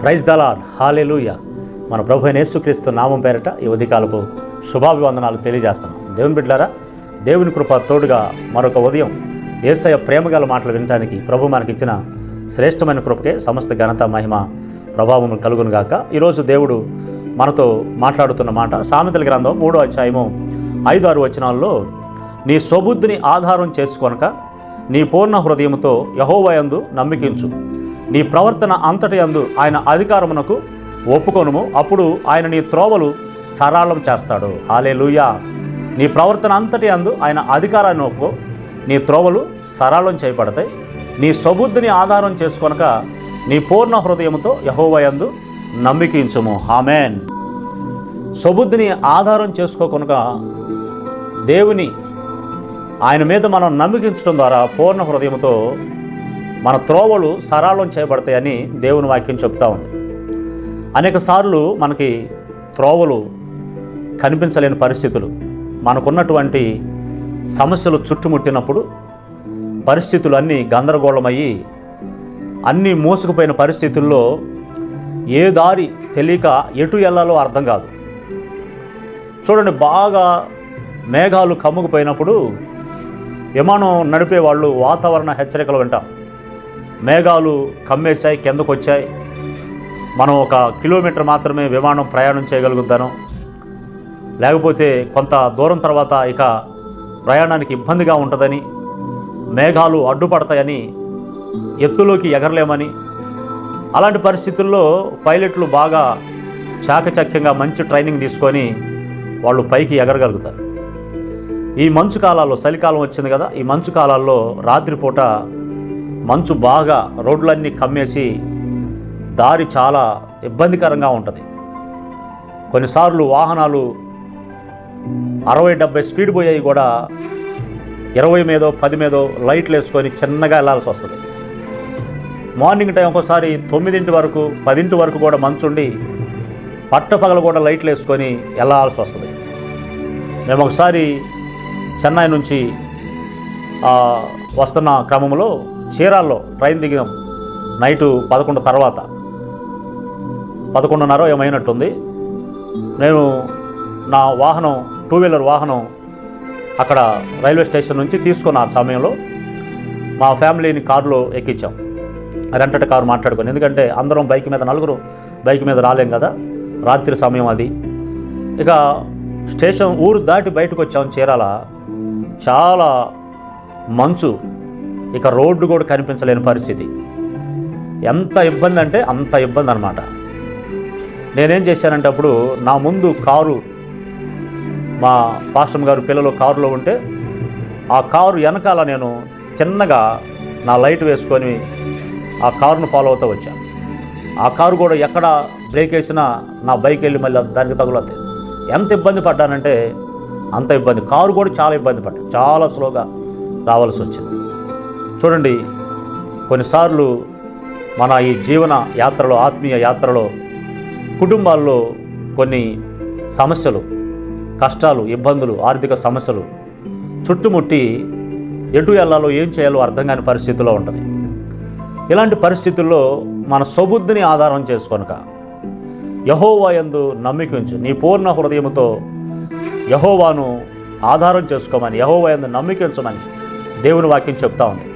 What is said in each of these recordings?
Praise the Lord hallelujah మన ప్రభు నేసుక్రీస్తు యేసుక్రీస్తు నామం పేరట ఈ ఉదయకాలపు శుభాభివందనాలు తెలియజేస్తున్నాం. దేవుని బిడ్డారా దేవుని కృప తోడుగా మరొక ఉదయం ఏసయ ప్రేమగల మాటలు వినడానికి ప్రభు మనకిచ్చిన శ్రేష్టమైన కృపకే సమస్త ఘనత మహిమ ప్రభావం కలుగును గాక. ఈరోజు దేవుడు మనతో మాట్లాడుతున్న మాట సామెతల గ్రంథం మూడో అధ్యాయము ఐదు ఆరు వచనాల్లో నీ సొబుద్ధిని ఆధారం చేసుకొనక నీ పూర్ణ హృదయముతో యహోవయందు నమ్మికించు. నీ ప్రవర్తన అంతటి అందు ఆయన అధికారమునకు ఒప్పుకొనుము. అప్పుడు ఆయన నీ త్రోవలు సరళం చేస్తాడు. హాలే నీ ప్రవర్తన అంతటి అందు ఆయన అధికారాన్ని ఒప్పుకో. నీ త్రోవలు సరళం చేయబడతాయి. నీ సబుద్ధిని ఆధారం చేసుకొనక నీ పూర్ణ హృదయముతో యహోవయందు నమ్మికించుము. హామేన్ సబుద్ధిని ఆధారం చేసుకోకొనక దేవుని ఆయన మీద మనం నమ్మికించడం ద్వారా పూర్ణ హృదయంతో మన త్రోవలు సరళం చేయబడతాయని దేవుని వాక్యం చెప్తా ఉంది. అనేక సార్లు మనకి త్రోవలు కనిపించలేని పరిస్థితులు మనకున్నటువంటి సమస్యలు చుట్టుముట్టినప్పుడు పరిస్థితులు అన్నీ గందరగోళమయ్యి అన్నీ మోసుకుపోయిన పరిస్థితుల్లో ఏ దారి తెలియక ఎటు వెళ్ళాలో అర్థం కాదు. చూడండి బాగా మేఘాలు కమ్ముకుపోయినప్పుడు విమానం నడిపే వాళ్ళు వాతావరణ హెచ్చరికలు వింటాం. మేఘాలు కమ్మేశాయి కిందకు వచ్చాయి మనం ఒక కిలోమీటర్ మాత్రమే విమానం ప్రయాణం చేయగలుగుతాను. లేకపోతే కొంత దూరం తర్వాత ఇక ప్రయాణానికి ఇబ్బందిగా ఉంటుందని మేఘాలు అడ్డుపడతాయని ఎత్తులోకి ఎగరలేమని. అలాంటి పరిస్థితుల్లో పైలట్లు బాగా చాకచక్యంగా మంచి ట్రైనింగ్ తీసుకొని వాళ్ళు పైకి ఎగరగలుగుతారు. ఈ మంచు కాలాల్లో చలికాలం వచ్చింది కదా ఈ మంచు కాలాల్లో రాత్రిపూట మంచు బాగా రోడ్లన్నీ కమ్మేసి దారి చాలా ఇబ్బందికరంగా ఉంటుంది. కొన్నిసార్లు వాహనాలు అరవై డెబ్బై స్పీడ్ పోయాయి కూడా ఇరవై మీదో పది మీదో లైట్లు వేసుకొని చిన్నగా వెళ్ళాల్సి వస్తుంది. మార్నింగ్ టైం ఒకసారి తొమ్మిదింటి వరకు పదింటి వరకు కూడా మంచుండి పట్టపగలు కూడా లైట్లు వేసుకొని వెళ్ళాల్సి వస్తుంది. మేము ఒకసారి చెన్నై నుంచి వస్తున్న క్రమంలో చీరాల్లో ట్రైన్ దిగినాం. నైటు పదకొండు తర్వాత. పదకొండున్నర ఏమైనట్టుంది. నేను నా వాహనం టూ వీలర్ వాహనం అక్కడ రైల్వే స్టేషన్ నుంచి తీసుకున్న ఆ సమయంలో మా ఫ్యామిలీని కారులో ఎక్కించాం. రెంటట కారు మాట్లాడుకొని. ఎందుకంటే అందరం బైక్ మీద నలుగురు బైక్ మీద రాలేం కదా. రాత్రి సమయం అది. ఇక స్టేషన్ ఊరు దాటి బయటకు వచ్చాం చీరాల. చాలా మంచు ఇక రోడ్డు కూడా కనిపించలేని పరిస్థితి. ఎంత ఇబ్బంది అంటే అంత ఇబ్బంది అనమాట నేనేం చేశానంటే అప్పుడు నా ముందు కారు మా పాస్టమ్ గారు పిల్లలు కారులో ఉంటే ఆ కారు వెనకాల నేను చిన్నగా నా లైట్ వేసుకొని ఆ కారును ఫాలో అవుతూ వచ్చాను ఆ కారు కూడా ఎక్కడ బ్రేక్ వేసినా నా బైక్ వెళ్ళి మళ్ళీ దానికి తగులుతాయి ఎంత ఇబ్బంది పడ్డానంటే అంత ఇబ్బంది. కారు కూడా చాలా ఇబ్బంది పడ్డా. చాలా స్లోగా రావాల్సి వచ్చింది. చూడండి కొన్నిసార్లు మన ఈ జీవన యాత్రలో ఆత్మీయ యాత్రలో కుటుంబాల్లో కొన్ని సమస్యలు కష్టాలు ఇబ్బందులు ఆర్థిక సమస్యలు చుట్టుముట్టి ఎటు వెళ్ళాలో ఏం చేయాలో అర్థం కాని పరిస్థితిలో ఉంటుంది. ఇలాంటి పరిస్థితుల్లో మన సొబుద్ధిని ఆధారం చేసుకొనక యహోవాయందు నమ్మికించు నీ పూర్ణ హృదయముతో యహోవాను ఆధారం చేసుకోమని యహోవా యందు నమ్మికించమని దేవుని వాక్యం చెప్తా ఉంది.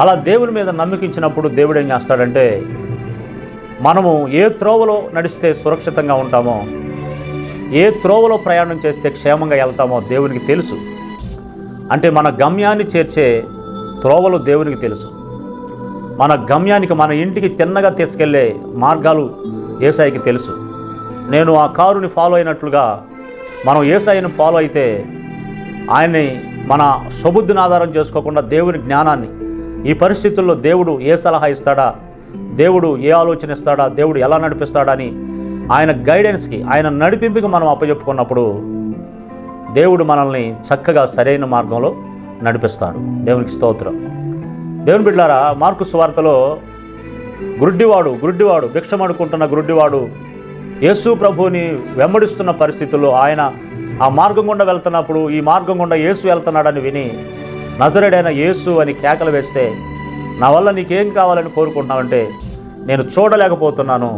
అలా దేవుని మీద నమ్మికించినప్పుడు దేవుడు ఏం చేస్తాడంటే మనము ఏ త్రోవలో నడిస్తే సురక్షితంగా ఉంటామో ఏ త్రోవలో ప్రయాణం చేస్తే క్షేమంగా వెళ్తామో దేవునికి తెలుసు. అంటే మన గమ్యాన్ని చేర్చే త్రోవలు దేవునికి తెలుసు. మన గమ్యానికి మన ఇంటికి తిన్నగా తీసుకెళ్ళే మార్గాలు ఏసాయికి తెలుసు. నేను ఆ కారుని ఫాలో అయినట్లుగా మనం ఏసాయిని ఫాలో అయితే ఆయన్ని మన సబుద్ధిని ఆధారం చేసుకోకుండా దేవుని జ్ఞానాన్ని ఈ పరిస్థితుల్లో దేవుడు ఏ సలహా ఇస్తాడా? దేవుడు ఏ ఆలోచన ఇస్తాడా? దేవుడు ఎలా నడిపిస్తాడని ఆయన గైడెన్స్కి ఆయన నడిపింపుకి మనం అప్పచెప్పుకున్నప్పుడు దేవుడు మనల్ని చక్కగా సరైన మార్గంలో నడిపిస్తాడు. దేవునికి స్తోత్రం. దేవుని బిడ్డారా మార్కు స్వార్తలో గురుడ్డివాడు గురుడ్డివాడు భిక్షమడుకుంటున్న గురుడ్డివాడు యేసు ప్రభువుని వెంబడిస్తున్న పరిస్థితుల్లో ఆయన ఆ మార్గం గుండా వెళ్తున్నప్పుడు ఈ మార్గం గుండా యేసు వెళ్తున్నాడని విని నజరేడైన యేసు అని కేకలు వేస్తే నా వల్ల నీకేం కావాలని కోరుకుంటున్నావంటే నేను చూడలేకపోతున్నాను.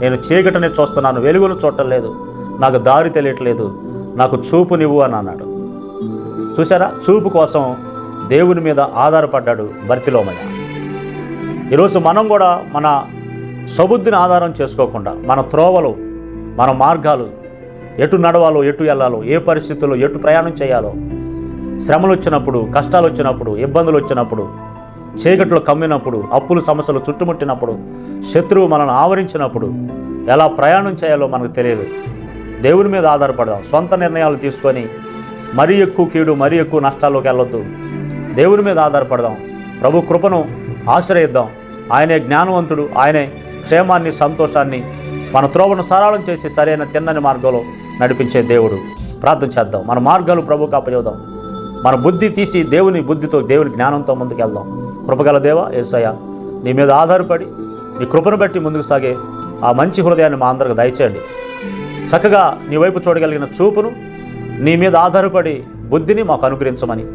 నేను చీకటిని చూస్తున్నాను. వెలుగును చూడటం లేదు నాకు దారి తెలియట్లేదు. నాకు చూపు నివ్వు అని అన్నాడు. చూసారా చూపు కోసం దేవుని మీద ఆధారపడ్డాడు భర్తిలోమయ్య ఈరోజు మనం కూడా మన సబుద్ధిని ఆధారం చేసుకోకుండా మన త్రోవలు మన మార్గాలు ఎటు నడవాలో ఎటు వెళ్ళాలో ఏ పరిస్థితుల్లో ఎటు ప్రయాణం చేయాలో శ్రమలు వచ్చినప్పుడు కష్టాలు వచ్చినప్పుడు ఇబ్బందులు వచ్చినప్పుడు చీకట్లు కమ్మినప్పుడు అప్పులు సమస్యలు చుట్టుముట్టినప్పుడు శత్రువు మనల్ని ఆవరించినప్పుడు ఎలా ప్రయాణం చేయాలో మనకు తెలియదు. దేవుని మీద ఆధారపడదాం. సొంత నిర్ణయాలు తీసుకొని మరీ ఎక్కువ కీడు మరీ ఎక్కువ నష్టాల్లోకి వెళ్ళొద్దు. దేవుని మీద ఆధారపడదాం. ప్రభు కృపను ఆశ్రయిద్దాం. ఆయనే జ్ఞానవంతుడు. ఆయనే క్షేమాన్ని సంతోషాన్ని మన త్రోవను సరళం చేసి సరైన తిన్నని మార్గంలో నడిపించే దేవుడు. ప్రార్థన చేద్దాం. మన మార్గాలు ప్రభుకు అప్పచేద్దాం మన బుద్ధి తీసి దేవుని బుద్ధితో దేవుని జ్ఞానంతో ముందుకు వెళ్దాం. కృపగల దేవ ఏసయ్య నీ మీద ఆధారపడి నీ కృపను బట్టి ముందుకు సాగే ఆ మంచి హృదయాన్ని మా అందరికి దయచేయండి. చక్కగా నీ వైపు చూడగలిగిన చూపును నీ మీద ఆధారపడి బుద్ధిని మాకు అనుగ్రహించమని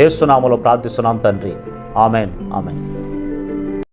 ఏసునామలో ప్రార్థిస్తున్నాం తండ్రి. Amen amen.